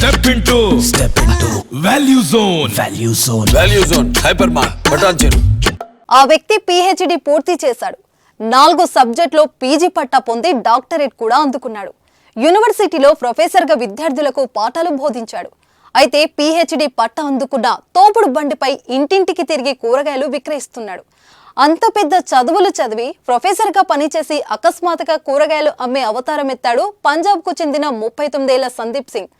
Step into step into Value Zone Value Zone Value Zone Hyper Mart బటాన్ చెరు ఆ వ్యక్తి PhD పూర్తి చేశాడు. నాలుగు సబ్జెక్టులో పీజీ పట్టా పొంది డాక్టరేట్ కూడా అందుకున్నాడు. యూనివర్సిటీలో ప్రొఫెసర్గా విద్యార్థులకు పాఠాలు బోధించాడు. అయితే పీహెచ్డీ పట్టా అందుకున్న తోపుడు బండిపై ఇంటింటికి తిరిగి కూరగాయలు విక్రయిస్తున్నాడు. అంత పెద్ద చదువులు చదివి ప్రొఫెసర్గా పనిచేసి అకస్మాత్తుగా కూరగాయలు అమ్మే అవతారం ఎత్తాడు పంజాబ్కు చెందిన ముప్పై తొమ్మిదేళ్ళ సందీప్ సింగ్.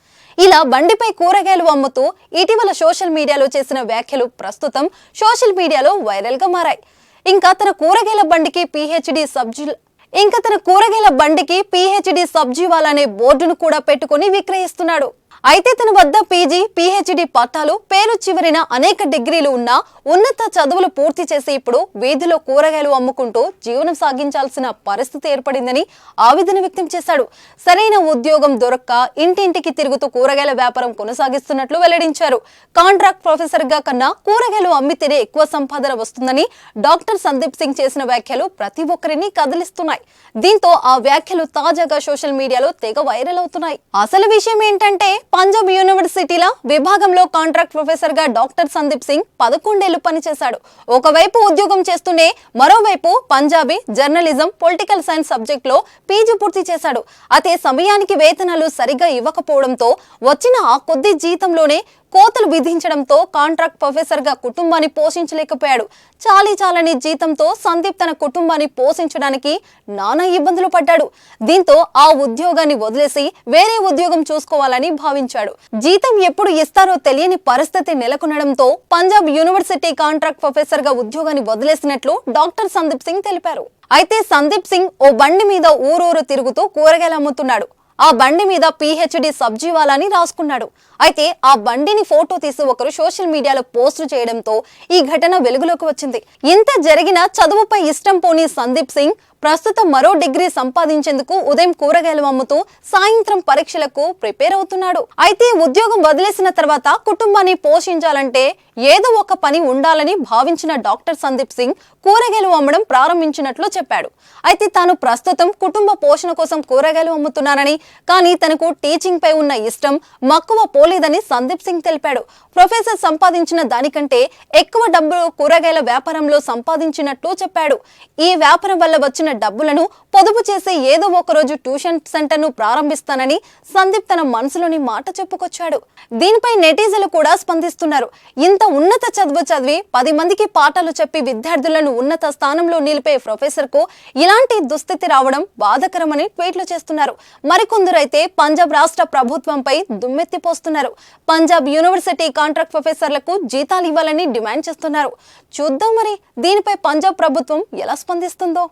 ఇలా బండిపై కూరగాయలు అమ్ముతూ ఇటీవల సోషల్ మీడియాలో చేసిన వ్యాఖ్యలు ప్రస్తుతం సోషల్ మీడియాలో వైరల్గా మారాయి. ఇంకా తన కూరగాయల బండికి పిహెచ్డి సబ్జీ ఇంకా తన కూరగాయల బండికి పిహెచ్డి సబ్జీవాల్ అనే బోర్డును కూడా పెట్టుకుని విక్రయిస్తున్నాడు. అయితే తన వద్ద పీజీ పిహెచ్డి పట్టాలు పేరు చివరిన అనేక డిగ్రీలు ఉన్న ఉన్నత చదువులు పూర్తి చేసి ఇప్పుడు వీధిలో కూరగాయలు అమ్ముకుంటూ జీవనం సాగించాల్సిన పరిస్థితి ఏర్పడిందని ఆవేదన వ్యక్తం చేశాడు. సరైన ఉద్యోగం దొరక్క ఇంటింటికి తిరుగుతూ కూరగాయల వ్యాపారం కొనసాగిస్తున్నట్లు వెల్లడించారు. కాంట్రాక్ట్ ప్రొఫెసర్గా కన్నా కూరగాయలు అమ్మితేనే ఎక్కువ సంపాదన వస్తుందని డాక్టర్ సందీప్ సింగ్ చేసిన వ్యాఖ్యలు ప్రతి ఒక్కరిని కదిలిస్తున్నాయి. దీంతో ఆ వ్యాఖ్యలు తాజాగా సోషల్ మీడియాలో తెగ వైరల్ అవుతున్నాయి. అసలు విషయం ఏంటంటే పంజాబ్ యూనివర్సిటీల విభాగంలో కాంట్రాక్ట్ ప్రొఫెసర్గా డాక్టర్ సందీప్ సింగ్ పదకొండేళ్ళు పనిచేశాడు. ఒకవైపు ఉద్యోగం చేస్తూనే మరోవైపు పంజాబీ జర్నలిజం పొలిటికల్ సైన్స్ సబ్జెక్ట్లో పీజీ పూర్తి చేశాడు. అదే సమయానికి వేతనాలు సరిగా ఇవ్వకపోవడంతో వచ్చిన ఆ కొద్ది జీతంలోనే కోతలు విధించడంతో కాంట్రాక్ట్ ప్రొఫెసర్గా కుటుంబాన్ని పోషించలేకపోయాడు. చాలీ చాలని జీతంతో సందీప్ తన కుటుంబాన్ని పోషించడానికి నానా ఇబ్బందులు పడ్డాడు. దీంతో ఆ ఉద్యోగాన్ని వదిలేసి వేరే ఉద్యోగం చూసుకోవాలని భావించాడు. జీతం ఎప్పుడు ఇస్తారో తెలియని పరిస్థితి నెలకొనడంతో పంజాబ్ యూనివర్సిటీ కాంట్రాక్ట్ ప్రొఫెసర్గా ఉద్యోగాన్ని వదిలేసినట్లు డాక్టర్ సందీప్ సింగ్ తెలిపారు. అయితే సందీప్ సింగ్ ఓ బండి మీద ఊరూరు తిరుగుతూ కూరగాయలు అమ్ముతున్నాడు. ఆ బండి మీద పిహెచ్డి సబ్జీవాలని రాసుకున్నాడు. అయితే ఆ బండిని ఫోటో తీసి ఒకరు సోషల్ మీడియాలో పోస్టు చేయడంతో ఈ ఘటన వెలుగులోకి వచ్చింది. ఇంత జరిగిన చదువుపై ఇష్టం పోని సందీప్ సింగ్ ప్రస్తుతం మరో డిగ్రీ సంపాదించేందుకు ఉదయం కూరగాయలు అమ్ముతూ సాయంత్రం పరీక్షలకు ప్రిపేర్ అవుతున్నాడు. అయితే ఉద్యోగం వదిలేసిన తర్వాత కుటుంబాన్ని పోషించాలంటే ఏదో ఒక పని ఉండాలని భావించిన డాక్టర్ సందీప్ సింగ్ కూరగాయలు అమ్మడం ప్రారంభించినట్లు చెప్పాడు. అయితే తాను ప్రస్తుతం కుటుంబ పోషణ కోసం కూరగాయలు అమ్ముతున్నానని కానీ తనకు టీచింగ్ పై ఉన్న ఇష్టం మక్కువ పోలేదని సందీప్ సింగ్ తెలిపాడు. ప్రొఫెసర్ సంపాదించిన దానికంటే ఎక్కువ డబ్బులు కూరగాయల వ్యాపారంలో సంపాదించినట్లు చెప్పాడు. ఈ వ్యాపారం వల్ల వచ్చిన డబ్బులను పొదుపు చేసి ఏదో ఒక రోజు ట్యూషన్ సెంటర్ను ప్రారంభిస్తానని సందీప్ తన మనసులోని మాట చెప్పుకొచ్చాడు. దీనిపై నెటిజన్లు కూడా స్పందిస్తున్నారు. ఇంత ఉన్నత చదువు చదివి పది మందికి పాఠాలు చెప్పి విద్యార్థులను ఉన్నత స్థానంలో నిలిపే ప్రొఫెసర్కు ఇలాంటి దుస్థితి రావడం బాధకరమని ట్వీట్లు చేస్తున్నారు. మరికొందరైతే పంజాబ్ రాష్ట్ర ప్రభుత్వంపై దుమ్మెత్తిపోస్తున్నారు. పంజాబ్ యూనివర్సిటీ కాంట్రాక్ట్ ప్రొఫెసర్లకు జీతాలు ఇవ్వాలని డిమాండ్ చేస్తున్నారు. చూద్దాం మరి దీనిపై పంజాబ్ ప్రభుత్వం ఎలా స్పందిస్తుందో.